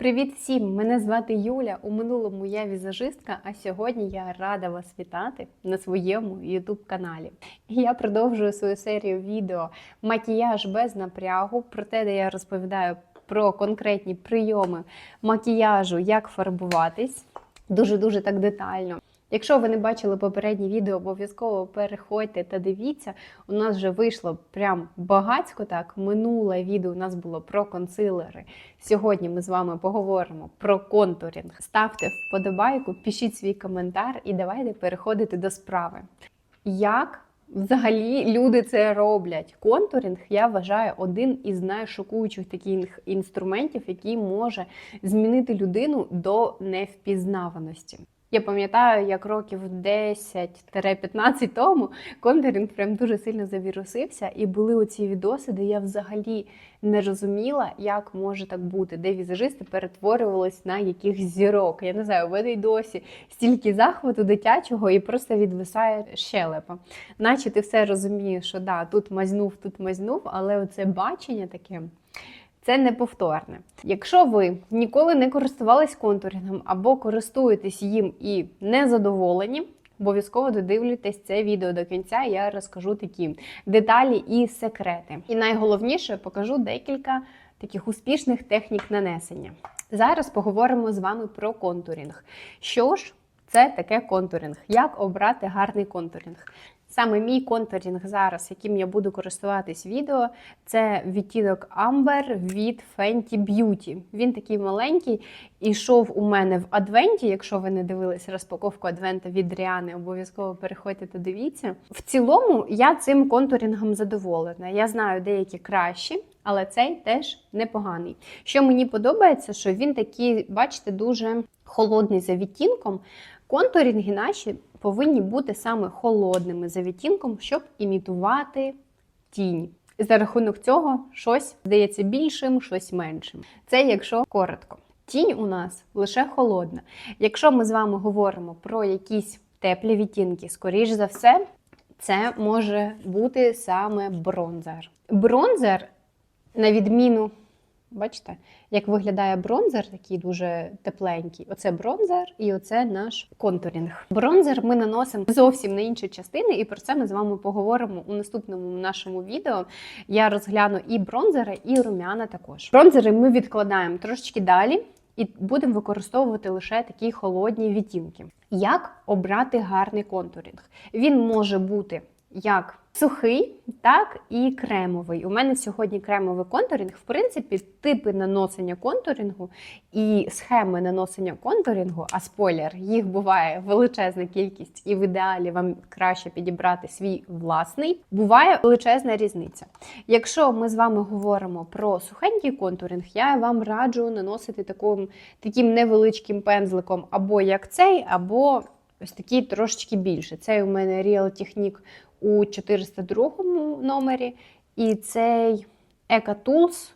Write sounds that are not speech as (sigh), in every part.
Привіт всім! Мене звати Юля. У минулому я візажистка, а сьогодні я рада вас вітати на своєму YouTube каналі. Я продовжую свою серію відео Макіяж без напрягу, про те, де я розповідаю про конкретні прийоми макіяжу, як фарбуватись. Дуже-дуже так детально. Якщо ви не бачили попередні відео, обов'язково переходьте та дивіться. У нас вже вийшло прям багацько так. Минуле відео у нас було про консилери. Сьогодні ми з вами поговоримо про контурінг. Ставте вподобайку, пишіть свій коментар і давайте переходити до справи. Як взагалі люди це роблять? Контурінг, я вважаю, один із найшокуючих таких інструментів, який може змінити людину до невпізнаваності. Я пам'ятаю, як років 10-15 тому контурінг прям дуже сильно завірусився, і були оці відоси, де я взагалі не розуміла, як може так бути, де візажисти перетворювались на якихось зірок. Я не знаю, в й досі стільки захвату дитячого і просто відвисає щелепа. Наче ти все розумієш, що да, тут мазнув, тут мазнув, але оце бачення таке. Це неповторне. Якщо ви ніколи не користувались контурінгом або користуєтесь їм і не задоволені, обов'язково додивлюйтесь це відео до кінця. Я розкажу такі деталі і секрети. І найголовніше покажу декілька таких успішних технік нанесення. Зараз поговоримо з вами про контурінг. Що ж, це таке контурінг? Як обрати гарний контурінг? Саме мій контурінг зараз, яким я буду користуватись відео, це відтінок Amber від Fenty Beauty. Він такий маленький і йшов у мене в Адвенті. Якщо ви не дивились розпаковку Адвента від Ріани, обов'язково переходьте та дивіться. В цілому я цим контурінгом задоволена. Я знаю деякі кращі. Але цей теж непоганий. Що мені подобається, що він такий, бачите, дуже холодний за відтінком. Контурінги наші повинні бути саме холодними за відтінком, щоб імітувати тінь. За рахунок цього щось здається більшим, щось меншим. Це якщо коротко. Тінь у нас лише холодна. Якщо ми з вами говоримо про якісь теплі відтінки, скоріш за все, це може бути саме бронзер. Бронзер, на відміну Бачите, як виглядає бронзер, такий дуже тепленький. Оце бронзер і оце наш контурінг. Бронзер ми наносимо зовсім на інші частини, і про це ми з вами поговоримо у наступному нашому відео. Я розгляну і бронзери, і румяна також. Бронзери ми відкладаємо трошечки далі. І будемо використовувати лише такі холодні відтінки. Як обрати гарний контурінг? Він може бути як сухий, так і кремовий. У мене сьогодні кремовий контурінг. В принципі, типи наносення контурінгу і схеми наносення контурінгу, а спойлер, їх буває величезна кількість, і в ідеалі вам краще підібрати свій власний. Буває величезна різниця. Якщо ми з вами говоримо про сухенький контурінг, я вам раджу наносити таким, таким невеличким пензликом, або як цей, або ось такий трошечки більше. Цей у мене Real Technique у 402 номері. І цей Eka Tools,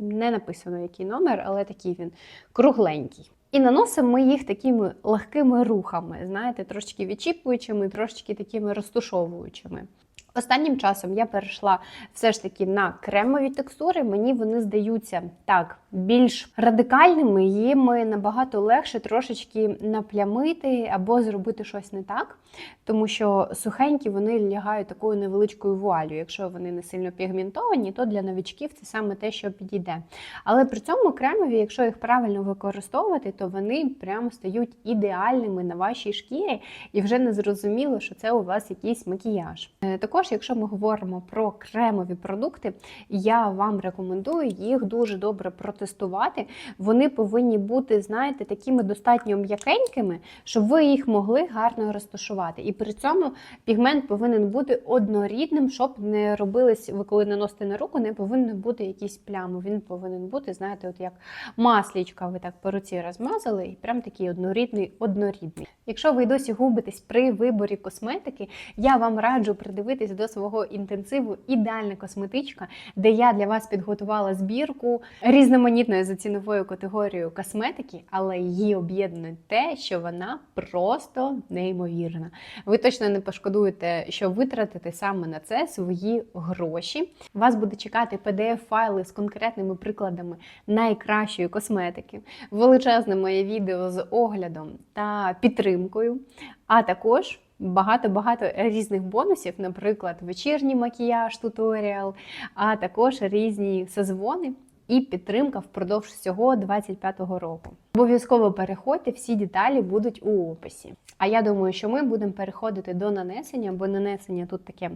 не написано який номер, але такий він кругленький. І наносимо ми їх такими легкими рухами, знаєте, трошечки відчіпуючими, трошечки такими розтушовуючими. Останнім часом я перейшла все ж таки на кремові текстури. Мені вони здаються так більш радикальними, їм набагато легше трошечки наплямити або зробити щось не так, тому що сухенькі вони лягають такою невеличкою вуалю. Якщо вони не сильно пігментовані, то для новичків це саме те, що підійде. Але при цьому кремові, якщо їх правильно використовувати, то вони прямо стають ідеальними на вашій шкірі, і вже не зрозуміло, що це у вас якийсь макіяж. Також також, якщо ми говоримо про кремові продукти, я вам рекомендую їх дуже добре протестувати. Вони повинні бути, знаєте, такими достатньо м'якенькими, щоб ви їх могли гарно розташувати. І при цьому пігмент повинен бути однорідним, щоб не робились, ви коли наносите на руку, не повинно бути якісь плями. Він повинен бути, знаєте, от як маслічка, ви так по руці розмазали, і прям такий однорідний, однорідний. Якщо ви досі губитесь при виборі косметики, я вам раджу придивитись до свого інтенсиву ідеальна косметичка, де я для вас підготувала збірку різноманітною за ціновою категорією косметики, але її об'єднує те, що вона просто неймовірна. Ви точно не пошкодуєте, що витратите саме на це свої гроші. Вас буде чекати PDF-файли з конкретними прикладами найкращої косметики, величезне моє відео з оглядом та підтримкою, а також багато-багато різних бонусів, наприклад, вечірній макіяж, туторіал, а також різні созвони. І підтримка впродовж всього 25-го року. Обов'язково переходьте, всі деталі будуть у описі. А я думаю, що ми будемо переходити до нанесення, бо нанесення тут таке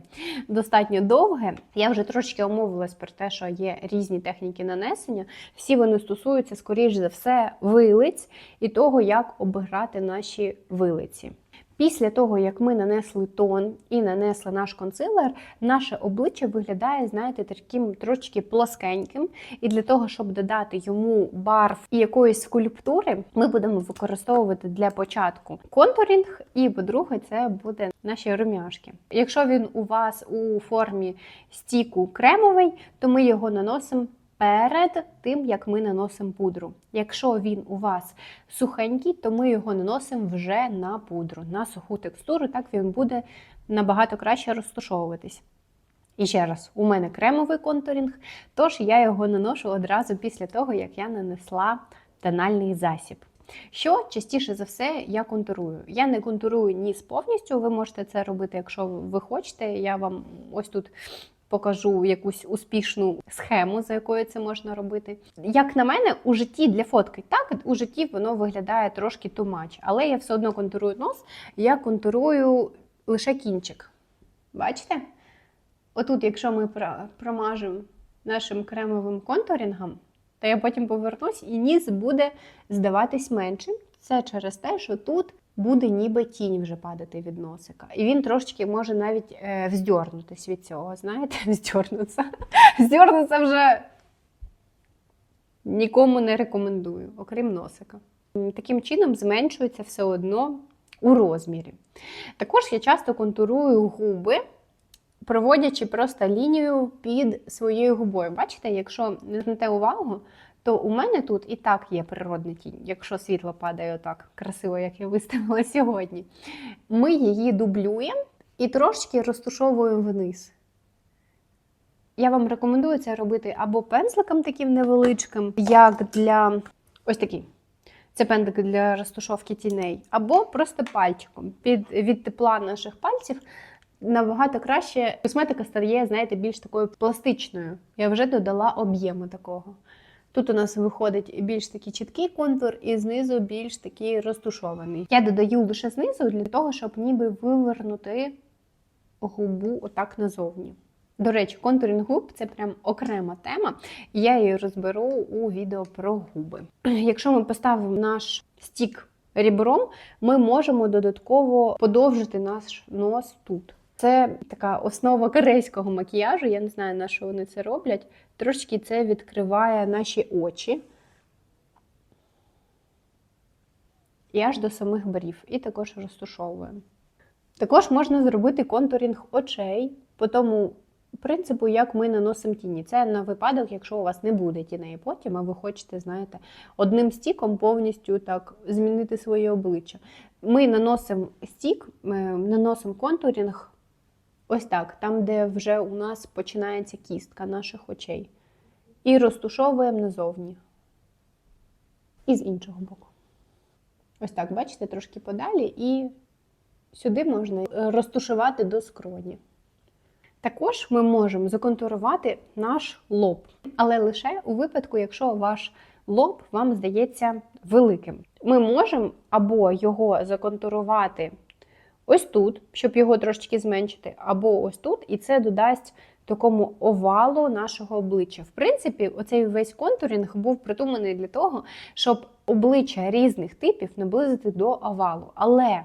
достатньо довге. Я вже трошки омовилась про те, що є різні техніки нанесення. Всі вони стосуються, скоріш за все, вилиць і того, як обіграти наші вилиці. Після того, як ми нанесли тон і нанесли наш консилер, наше обличчя виглядає, знаєте, таким трошки плоскеньким. І для того, щоб додати йому барв і якоїсь скульптури, ми будемо використовувати для початку контурінг, і, по-друге, це буде наші румяшки. Якщо він у вас у формі стіку кремовий, то ми його наносимо перед тим, як ми наносимо пудру. Якщо він у вас сухенький, то ми його наносимо вже на пудру, на суху текстуру, так він буде набагато краще розташовуватись. І ще раз, у мене кремовий контурінг, тож я його наношу одразу після того, як я нанесла тональний засіб. Що частіше за все я контурую. Я не контурую ніс повністю, ви можете це робити, якщо ви хочете. Я вам ось тут покажу якусь успішну схему, за якою це можна робити. Як на мене, у житті для фотки, так, у житті воно виглядає трошки тумач, але я все одно контурую нос, я контурую лише кінчик. Бачите? Отут, якщо ми промажемо нашим кремовим контурінгом, то я потім повернусь і ніс буде здаватись меншим. Це через те, що тут буде ніби тінь вже падати від носика. І він трошечки може навіть е, вздьорнутися від цього. Знаєте, (laughs) вздьорнутися. Вздьорнутися вже нікому не рекомендую, окрім носика. Таким чином зменшується все одно у розмірі. Також я часто контурую губи. Проводячи просто лінію під своєю губою. Бачите, якщо не звернете увагу, то у мене тут і так є природна тінь, якщо світло падає отак красиво, як я виставила (laughs) сьогодні. Ми її дублюємо і трошки розтушовуємо вниз. Я вам рекомендую це робити або пензликом таким невеличким, як для ось такий. Це пензлик для розтушовки тіней, або просто пальчиком. Під, Від тепла наших пальців набагато краще косметика стає, знаєте, більш такою пластичною. Я вже додала об'єму такого. Тут у нас виходить більш такий чіткий контур, і знизу більш такий розтушований. Я додаю лише знизу для того, щоб ніби вивернути губу отак назовні. До речі, контурінг губ це прям окрема тема, і я її розберу у відео про губи. Якщо ми поставимо наш стік рібром, ми можемо додатково подовжити наш нос тут. Це така основа корейського макіяжу. Я не знаю, на що вони це роблять. Трошки це відкриває наші очі. І аж до самих брів. І також розтушовуємо. Також можна зробити контурінг очей по тому принципу, як ми наносимо тіні. Це на випадок, якщо у вас не буде тіней потім, а ви хочете, знаєте, одним стіком повністю так змінити своє обличчя. Ми наносимо стік, наносимо контурінг Ось так, там, де вже у нас починається кістка наших очей. І розтушовуємо назовні. І з іншого боку. Ось так, бачите, трошки подалі, і сюди можна е, розтушувати до скроні. Також ми можемо законтурувати наш лоб, але лише у випадку, якщо ваш лоб вам здається великим. Ми можемо або його законтурувати ось тут, щоб його трошечки зменшити, або ось тут, і це додасть такому овалу нашого обличчя. В принципі, оцей весь контурінг був придуманий для того, щоб обличчя різних типів наблизити до овалу. Але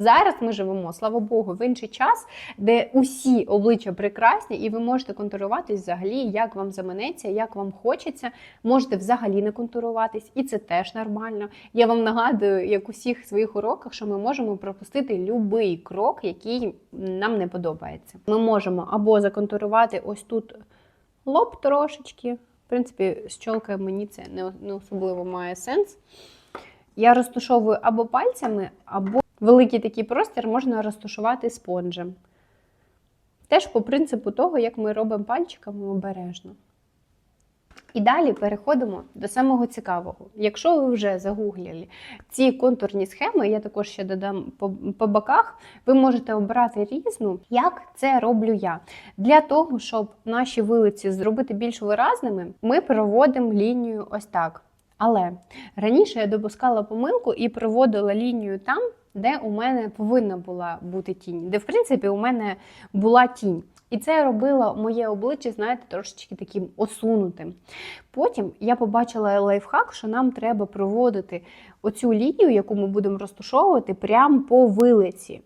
Зараз ми живемо, слава Богу, в інший час, де усі обличчя прекрасні, і ви можете контуруватись взагалі, як вам заманеться, як вам хочеться. Можете взагалі не контуруватись, і це теж нормально. Я вам нагадую, як у всіх своїх уроках, що ми можемо пропустити будь-який крок, який нам не подобається. Ми можемо або законтурувати ось тут лоб трошечки. В принципі, з чолкою мені це не, особливо має сенс. Я розташовую або пальцями, або великий такий простір можна розташувати спонжем. Теж по принципу того, як ми робимо пальчиками обережно. І далі переходимо до самого цікавого. Якщо ви вже загуглили ці контурні схеми, я також ще додам по, по боках, ви можете обрати різну, як це роблю я. Для того, щоб наші вилиці зробити більш виразними, ми проводимо лінію ось так. Але раніше я допускала помилку і проводила лінію там, де у мене повинна була бути тінь, де, в принципі, у мене була тінь. І це робило моє обличчя, знаєте, трошечки таким осунутим. Потім я побачила лайфхак, що нам треба проводити оцю лінію, яку ми будемо розташовувати, прямо по вилиці.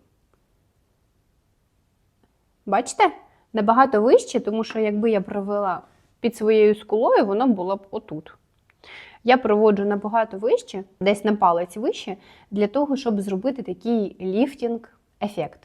Бачите? Набагато вище, тому що якби я провела під своєю скулою, воно було б отут. Я проводжу набагато вище, десь на палець вище, для того, щоб зробити такий ліфтінг-ефект.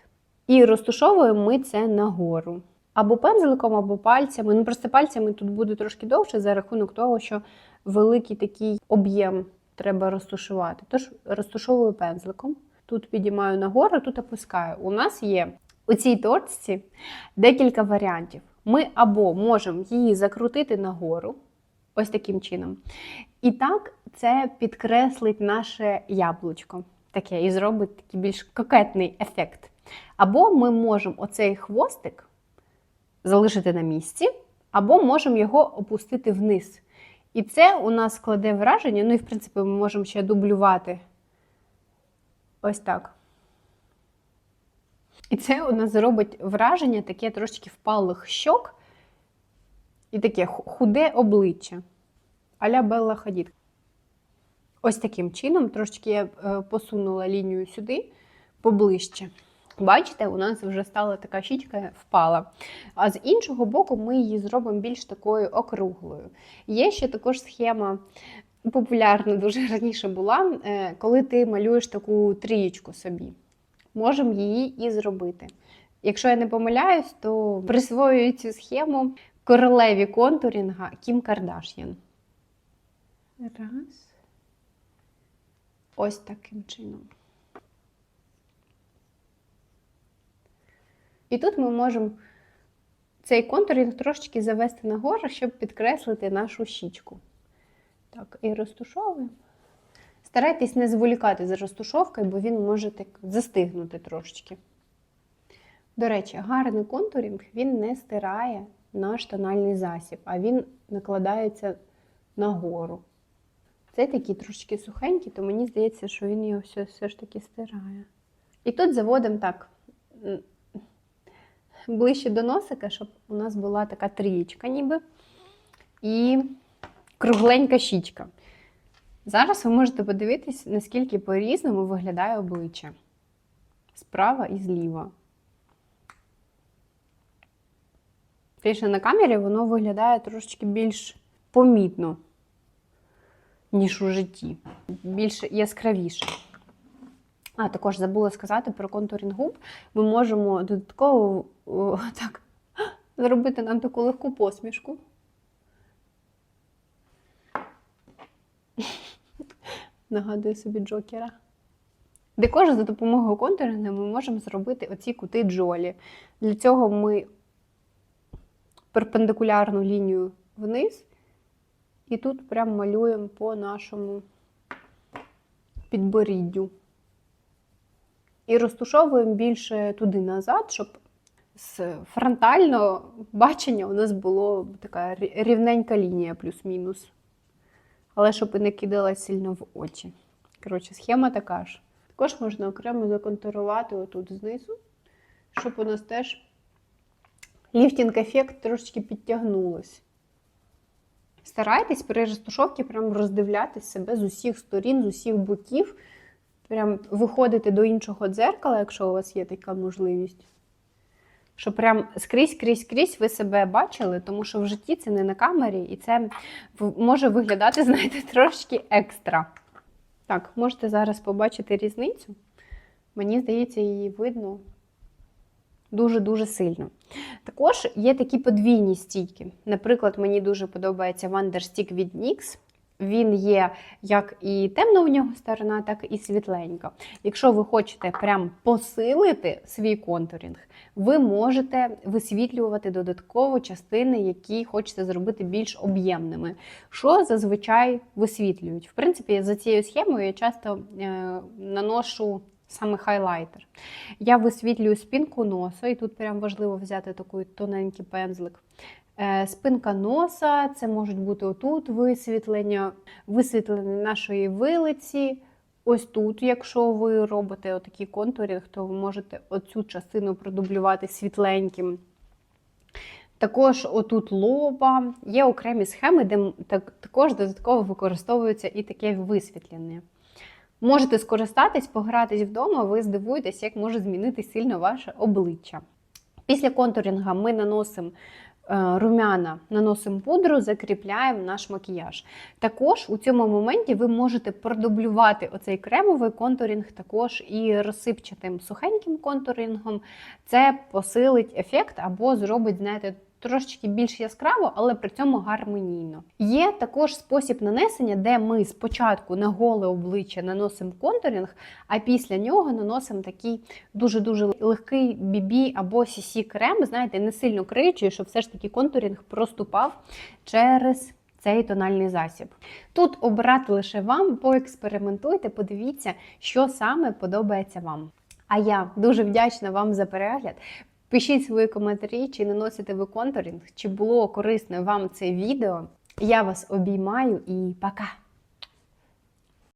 І розташовуємо ми це нагору. Або пензликом, або пальцями. Ну, просто пальцями тут буде трошки довше за рахунок того, що великий такий об'єм треба розташувати. Тож розташовую пензликом. Тут підіймаю нагору, тут опускаю. У нас є у цій торчці декілька варіантів. Ми або можемо її закрутити нагору, ось таким чином. І так це підкреслить наше яблучко таке і зробить такий більш кокетний ефект. Або ми можемо оцей хвостик залишити на місці, або можемо його опустити вниз. І це у нас складе враження, ну і в принципі ми можемо ще дублювати ось так. І це у нас зробить враження таке трошки впалих щок і таке худе обличчя. Аля Белла Хадід. Ось таким чином, трошки я е, посунула лінію сюди поближче. Бачите, у нас вже стала така щічка впала. А з іншого боку, ми її зробимо більш такою округлою. Є ще також схема, популярна дуже раніше була, е, коли ти малюєш таку трієчку собі. Можемо її і зробити. Якщо я не помиляюсь, то присвоюю цю схему королеві контурінга Кім Кардаш'ян. Раз. Ось таким чином. І тут ми можемо цей контурінг трошечки завести нагору, щоб підкреслити нашу щічку. Так, і розтушовуємо. Старайтесь не зволікати з розтушовкою, бо він може так застигнути трошечки. До речі, гарний контурінг він не стирає наш тональний засіб, а він накладається нагору. Цей такий трошки сухенький, то мені здається, що він його все, все ж таки стирає. І тут заводимо так ближче до носика, щоб у нас була така трієчка ніби. І кругленька щічка. Зараз ви можете подивитись, наскільки по-різному виглядає обличчя. Справа і зліва. Звісно, на камері воно виглядає трошечки більш помітно, ніж у житті. Більш яскравіше. А, також забула сказати про контурінг губ. Ми можемо додатково о, так, зробити нам таку легку посмішку. Нагадую собі Джокера. Також за допомогою контурингу ми можемо зробити оці кути джолі. Для цього ми перпендикулярну лінію вниз, і тут прямо малюємо по нашому підборіддю. І розтушовуємо більше туди назад, щоб з фронтального бачення у нас була така рівненька лінія, плюс-мінус. Але щоб і не кидалась сильно в очі. Коротше, схема така ж. Також можна окремо законтурувати отут знизу, щоб у нас теж ліфтінг-ефект трошечки підтягнулось. Старайтесь при розтушовці прям роздивлятись себе з усіх сторін, з усіх боків, Прям виходити до іншого дзеркала, якщо у вас є така можливість. Щоб прям скрізь, скрізь, скрізь ви себе бачили, тому що в житті це не на камері, і це може виглядати, (laughs) знаєте, трошки екстра. Так, можете зараз побачити різницю. Мені здається, її видно дуже-дуже сильно. Також є такі подвійні стійки. Наприклад, мені дуже подобається Wonderstick від NYX. Він є як і темна у нього сторона, так і світленька. Якщо ви хочете прям посилити свій контурінг, ви можете висвітлювати додатково частини, які хочете зробити більш об'ємними. Що зазвичай висвітлюють? В принципі, за цією схемою я часто е, наношу саме хайлайтер. Я висвітлюю спинку носа, і тут прям важливо взяти такий тоненький пензлик. Е, Спинка носа, це можуть бути отут висвітлення, висвітлення нашої вилиці. Ось тут, якщо ви робите отакий контурінг, то ви можете оцю частину продублювати світленьким. Також отут лоба. Є окремі схеми, де так, також додатково використовується і таке висвітлення. Можете скористатись, погратись вдома, ви здивуєтесь, як може змінити сильно ваше обличчя. Після контурінга ми наносимо е, румяна, наносимо пудру, закріпляємо наш макіяж. Також у цьому моменті ви можете продублювати оцей кремовий контурінг також і розсипчатим сухеньким контурінгом. Це посилить ефект або зробить, знаєте, трошечки більш яскраво, але при цьому гармонійно. Є також спосіб нанесення, де ми спочатку на голе обличчя наносимо контурінг, а після нього наносимо такий дуже-дуже легкий BB або CC крем, знаєте, не сильно криючий, щоб все ж таки контурінг проступав через цей тональний засіб. Тут обирати лише вам, поекспериментуйте, подивіться, що саме подобається вам. А я дуже вдячна вам за перегляд. Пишіть свої коментарі, чи наносите ви контурінг, чи було корисне вам це відео. Я вас обіймаю і пока!